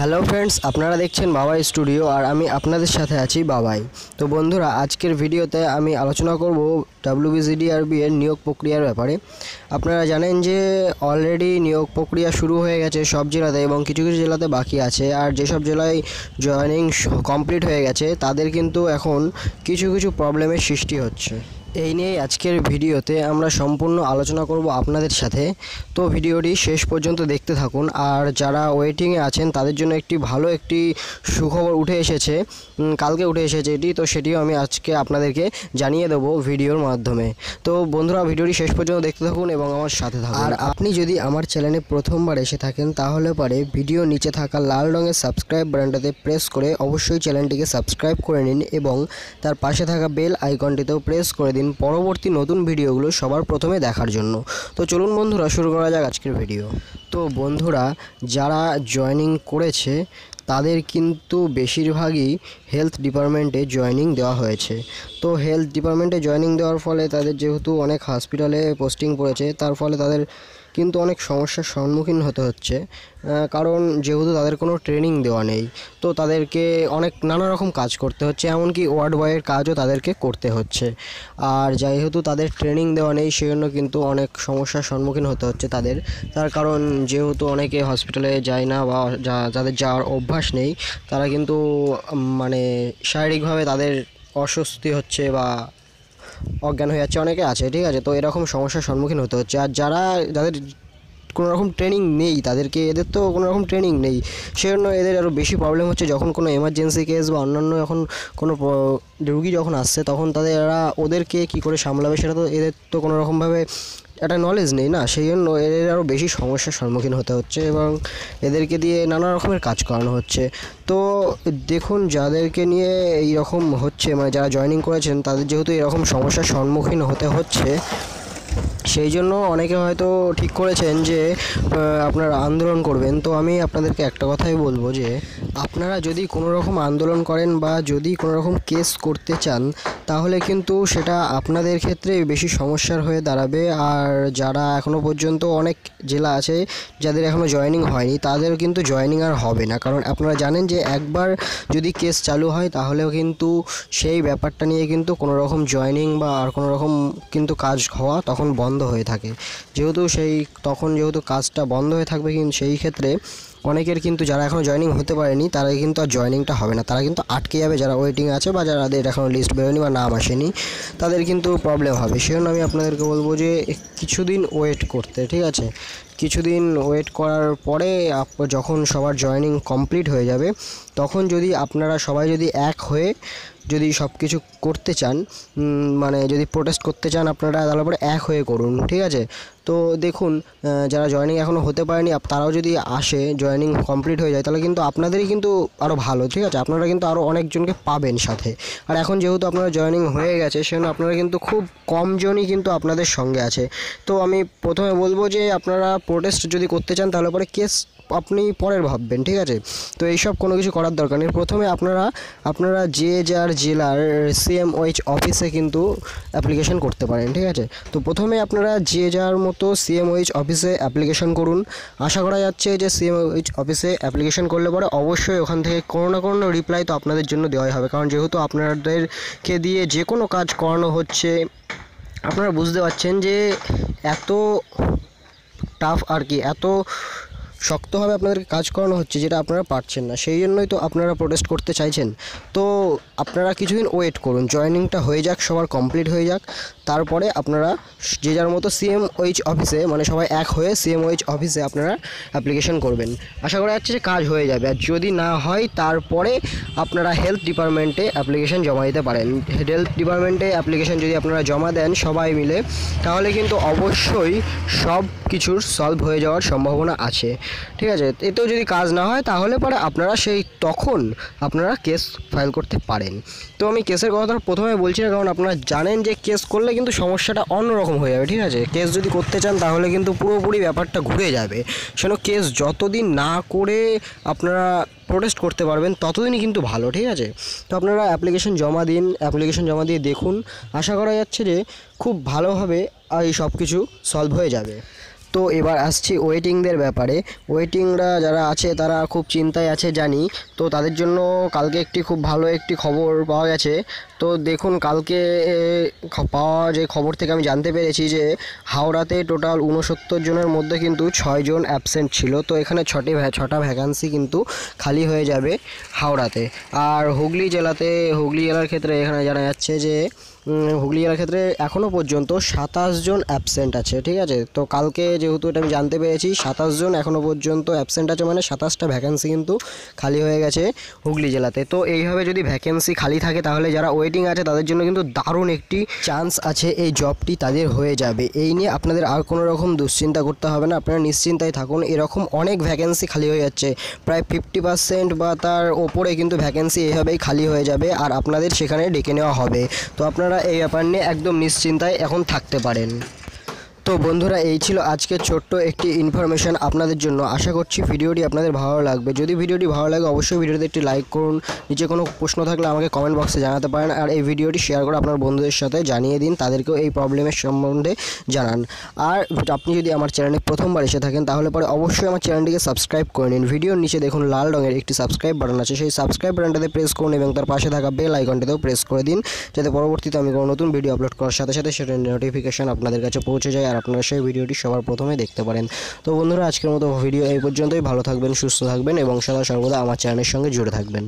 Hello friends, আপনারা দেখছেন বাবাই স্টুডিও আর আমি আপনাদের সাথে আছি বাবাই। তো বন্ধুরা, আজকের ভিডিওতে আমি আলোচনা করব ডাব্লিউবিজিডিআরবি এর নিয়োগ প্রক্রিয়ার ব্যাপারে। আপনারা জানেন যে অলরেডি নিয়োগ প্রক্রিয়া শুরু হয়ে গেছে সব জেলাতে এবং কিছু কিছু জেলাতে বাকি আছে। আর যেসব জেলায় জয়েনিং কমপ্লিট হয়ে গেছে, তাদের কিন্তু এখন কিছু কিছু প্রবলেমের সৃষ্টি হচ্ছে। এই নিয়ে আজকের ভিডিওতে আমরা সম্পূর্ণ আলোচনা করব আপনাদের সাথে। তো ভিডিওটি শেষ পর্যন্ত দেখতে থাকুন। আর যারা ওয়েটিংয়ে আছেন, তাদের জন্য একটি ভালো একটি সুখবর উঠে এসেছে কালকে উঠে এসেছে এটি। তো সেটিও আমি আজকে আপনাদেরকে জানিয়ে দেবো ভিডিওর মাধ্যমে। তো বন্ধুরা, ভিডিওটি শেষ পর্যন্ত দেখতে থাকুন এবং আমার সাথে থাকুন। আর আপনি যদি আমার চ্যানেলে প্রথমবার এসে থাকেন, তাহলে পরে ভিডিও নিচে থাকা লাল রঙের সাবস্ক্রাইব বাটনটাতে প্রেস করে অবশ্যই চ্যানেলটিকে সাবস্ক্রাইব করে নিন এবং তার পাশে থাকা বেল আইকনটিতেও প্রেস করে দিন। পরবর্তী নতুন ভিডিওগুলো সবার প্রথমে দেখার জন্য। তো চলুন বন্ধুরা, শুরু করা যাক আজকের ভিডিও। তো বন্ধুরা, যারা জয়নিং করেছে, তাদের কিন্তু বেশিরভাগই হেলথ ডিপার্টমেন্টে জয়নিং দেওয়া হয়েছে। তো হেলথ ডিপার্টমেন্টে জয়নিং দেওয়ার ফলে তাদের যেহেতু অনেক হসপিটালে পোস্টিং পড়েছে, তার ফলে তাদের কিন্তু অনেক সমস্যার সম্মুখীন হতে হচ্ছে কারণ যেহেতু তাদের কোনো ট্রেনিং দেওয়া নেই, তো তাদেরকে অনেক নানা রকম কাজ করতে হচ্ছে, এমনকি ওয়ার্ড বয়ের কাজও তাদেরকে করতে হচ্ছে। আর যেহেতু তাদের ট্রেনিং দেওয়া নেই, সেজন্য কিন্তু অনেক সমস্যার সম্মুখীন হতে হচ্ছে তাদের। তার কারণ যেহেতু অনেকে হসপিটালে যায় না বা যাদের যাওয়ার অভ্যাস নেই, তারা কিন্তু মানে শারীরিকভাবে তাদের অস্বস্তি হচ্ছে বা অজ্ঞান হয়ে যাচ্ছে, অনেকে আছে, ঠিক আছে? তো এরকম সমস্যার সম্মুখীন হতে হচ্ছে। আর যারা যাদের কোনো রকম ট্রেনিং নেই, তাদেরকে এদের তো কোনো রকম ট্রেনিং নেই। সেজন্য এদের আরও বেশি প্রবলেম হচ্ছে। যখন কোনো এমার্জেন্সি কেস বা অন্যান্য এখন কোনো রুগী যখন আসছে, তখন তাদের এরা, ওদেরকে কী করে সামলাবে, সেটা তো এদের তো কোনো রকমভাবে একটা নলেজ নেই না সেই জন্য এদের আরও বেশি সমস্যার সম্মুখীন হতে হচ্ছে এবং এদেরকে দিয়ে নানা রকমের কাজ করানো হচ্ছে। তো দেখুন, যাদেরকে নিয়ে এই রকম হচ্ছে মানে যারা জয়েনিং করেছেন, তাদের যেহেতু এরকম সমস্যার সম্মুখীন হতে হচ্ছে সেই জন্য অনেকে হয়তো ঠিক করেছেন যে আপনারা আন্দোলন করবেন। তো আমি আপনাদেরকে একটা কথাই বলব যে আপনারা যদি কোনো রকম আন্দোলন করেন বা যদি কোনো রকম কেস করতে চান, তাহলে কিন্তু সেটা আপনাদের ক্ষেত্রে বেশি সমস্যার হয়ে দাঁড়াবে। আর যারা এখনও পর্যন্ত অনেক জেলা আছে যাদের এখনও জয়েনিং হয়নি, তাদের কিন্তু জয়েনিং আর হবে না। কারণ আপনারা জানেন যে একবার যদি কেস চালু হয়, তাহলেও কিন্তু সেই ব্যাপারটা নিয়ে কিন্তু কোনো রকম জয়েনিং বা আর কোনো রকম কিন্তু কাজ হওয়া তখন বন্ধ হয়ে থাকে। যেহেতু সেই, তখন যেহেতু কাজটা বন্ধ হয়ে থাকবে, কিন্তু সেই ক্ষেত্রে অনেকের কিন্তু যারা এখনও জয়েনিং হতে পারেনি তারা কিন্তু আর জয়েনিংটা হবে না। তারা কিন্তু আটকে যাবে যারা ওয়েটিং আছে বা যাদের এখনও লিস্ট বেরোয়নি বা নাম আসেনি, তাদের কিন্তু প্রবলেম হবে। সেজন্য আমি আপনাদেরকে বলব যে কিছুদিন ওয়েট করতে, ঠিক আছে? কিছুদিন ওয়েট করার পরে যখন সবার জয়েনিং কমপ্লিট হয়ে যাবে, তখন যদি আপনারা সবাই যদি এক হয়ে যদি সব কিছু করতে চান মানে যদি প্রোটেস্ট করতে চান, আপনারা তাহলে পরে এক হয়ে করুন, ঠিক আছে? তো দেখুন যারা জয়েনিং এখনও হতে পারেনি তারাও যদি আসে জয়েনিং কমপ্লিট হয়ে যায়, তাহলে কিন্তু আপনাদেরই কিন্তু আরও ভালো, ঠিক আছে? আপনারা কিন্তু আরও অনেকজনকে পাবেন সাথে। আর এখন যেহেতু আপনারা জয়েনিং হয়ে গেছে, সেজন্য আপনারা কিন্তু খুব কমজনই কিন্তু আপনাদের সঙ্গে আছে। তো আমি প্রথমে বলব যে, আপনারা প্রোটেস্ট যদি করতে চান, তাহলে পরে কেস আপনি পরের ভাববেন, ঠিক আছে? তো এইসব কোনো কিছু করার দরকার নেই। প্রথমে আপনারা আপনারা যে যার জেলার সিএমওইচ অফিসে কিন্তু অ্যাপ্লিকেশন করতে পারেন, ঠিক আছে? তো প্রথমে আপনারা যে যার মতো সিএমওইচ অফিসে অ্যাপ্লিকেশন করুন। আশা করা যাচ্ছে যে সিএমওইচ অফিসে অ্যাপ্লিকেশন করলে পরে অবশ্যই ওখান থেকে কোনো না কোনো রিপ্লাই তো আপনাদের জন্য দেওয়াই হবে। কারণ যেহেতু আপনাদেরকে দিয়ে যে কোনো কাজ করানো হচ্ছে, আপনারা বুঝতে পারছেন যে এত টাফ আর কি, এত শক্তভাবে আপনাদেরকে কাজ করানো হচ্ছে যেটা আপনারা পারছেন না। সেই জন্যই তো আপনারা প্রোটেস্ট করতে চাইছেন। তো আপনারা কিছুদিন ওয়েট করুন। জয়েনিংটা হয়ে যাক, সবার কমপ্লিট হয়ে যাক। তারপরে আপনারা যে যার মতো সিএমওইচ অফিসে মানে সবাই এক হয়ে সিএমওইচ অফিসে আপনারা অ্যাপ্লিকেশন করবেন। আশা করা যাচ্ছে যে কাজ হয়ে যাবে। আর যদি না হয়, তারপরে আপনারা হেলথ ডিপার্টমেন্টে অ্যাপ্লিকেশন জমা দিতে পারেন। হেলথ ডিপার্টমেন্টে অ্যাপ্লিকেশন যদি আপনারা জমা দেন সবাই মিলে, তাহলে কিন্তু অবশ্যই সব কিছুর সলভ হয়ে যাওয়ার সম্ভাবনা আছে। ঠিক আছে? এতেও যদি কাজ না হয়, তাহলে পরে আপনারা সেই তখন আপনারা কেস ফাইল করতে পারেন। তো আমি কেসের কথাটা প্রথমে বলছি না, কারণ আপনারা জানেন যে কেস করলে কিন্তু সমস্যাটা অন্যরকম হয়ে যাবে, ঠিক আছে? কেস যদি করতে চান, তাহলে কিন্তু পুরোপুরি ব্যাপারটা ঘুরে যাবে। সেন কেস যতদিন না করে আপনারা প্রোটেস্ট করতে পারবেন, ততদিনই কিন্তু ভালো, ঠিক আছে? তো আপনারা অ্যাপ্লিকেশন জমা দিন অ্যাপ্লিকেশন জমা দিয়ে দেখুন। আশা করা যাচ্ছে যে খুব ভালোভাবে এই সব কিছু সলভ হয়ে যাবে। তো এবার আসছি ওয়েটিংদের ব্যাপারে। ওয়েটিংরা যারা আছে, তারা খুব চিন্তায় আছে, জানি। তো তাদের জন্য কালকে একটি খুব ভালো একটি খবর পাওয়া গেছে। তো দেখুন, কালকে পাওয়া যে খবর থেকে আমি জানতে পেরেছি যে, হাওড়াতে টোটাল উনসত্তর জনের মধ্যে কিন্তু ছয়জন অ্যাবসেন্ট ছিল। তো এখানে ছটি ছটা ভ্যাকান্সি কিন্তু খালি হয়ে যাবে হাওড়াতে। আর হুগলি জেলাতে, হুগলি জেলার ক্ষেত্রে এখানে জানা যাচ্ছে যে হুগলি জেলার ক্ষেত্রে এখনও পর্যন্ত সাতাশ জন অ্যাবসেন্ট আছে, ঠিক আছে? তো কালকে যেহেতু এটা আমি জানতে পেরেছি, সাতাশ জন এখনও পর্যন্ত অ্যাবসেন্ট আছে মানে সাতাশটা ভ্যাকেন্সি কিন্তু খালি হয়ে গেছে হুগলি জেলাতে। তো এইভাবে যদি ভ্যাকেন্সি খালি থাকে তাহলে যারা ওয়েটিং আছে তাদের জন্য কিন্তু দারুণ একটি চান্স আছে এই জবটি তাদের হয়ে যাবে। এই নিয়ে আপনাদের আর কোনো রকম দুশ্চিন্তা করতে হবে না, আপনারা নিশ্চিন্তায় থাকুন। এরকম অনেক ভ্যাকেন্সি খালি হয়ে যাচ্ছে, প্রায় ফিফটি পার্সেন্ট বা তার ওপরে কিন্তু ভ্যাকেন্সি এইভাবেই খালি হয়ে যাবে আর আপনাদের সেখানে ডেকে নেওয়া হবে। তো আপনারা এই ব্যাপার নিয়ে একদম নিশ্চিন্তায় এখন থাকতে পারেন। তো বন্ধুরা, এই ছিল আজকে ছোট্ট একটি ইনফরমেশন আপনাদের জন্য। আশা করছি ভিডিওটি আপনাদের ভালো লাগবে। যদি ভিডিওটি ভালো লাগে, অবশ্যই ভিডিওতে একটি লাইক করুন। নিচে কোনো প্রশ্ন থাকলে আমাকে কমেন্ট বক্সে জানাতে পারেন আর এই ভিডিওটি শেয়ার করে আপনার বন্ধুদের সাথে জানিয়ে দিন। তাদেরকেও এই প্রবলেমের সম্বন্ধে জানান। আর আপনি যদি আমার চ্যানেলে প্রথমবার এসে থাকেন, তাহলে পরে অবশ্যই আমার চ্যানেলটিকে সাবস্ক্রাইব করে নিন। ভিডিওর নিচে দেখুন লাল রঙের একটি সাবস্ক্রাইব বাটন আছে। সেই সাবস্ক্রাইব বাটনটাতে প্রেস করুন এবং তার পাশে থাকা বেল আইকনটিতেও প্রেস করে দিন। যাতে পরবর্তীতে আমি কোনো নতুন ভিডিও আপলোড করার সাথে সাথে সেটার নোটিফিকেশান আপনাদের কাছে পৌঁছে যায়। আর আপনারা সেই ভিডিওটি সবার প্রথমে দেখতে পারেন। তো বন্ধুরা, আজকের মতো ভিডিও এই পর্যন্তই। ভালো থাকবেন, সুস্থ থাকবেন এবং সদা সর্বদা আমার চ্যানেলের সঙ্গে জুড়ে থাকবেন।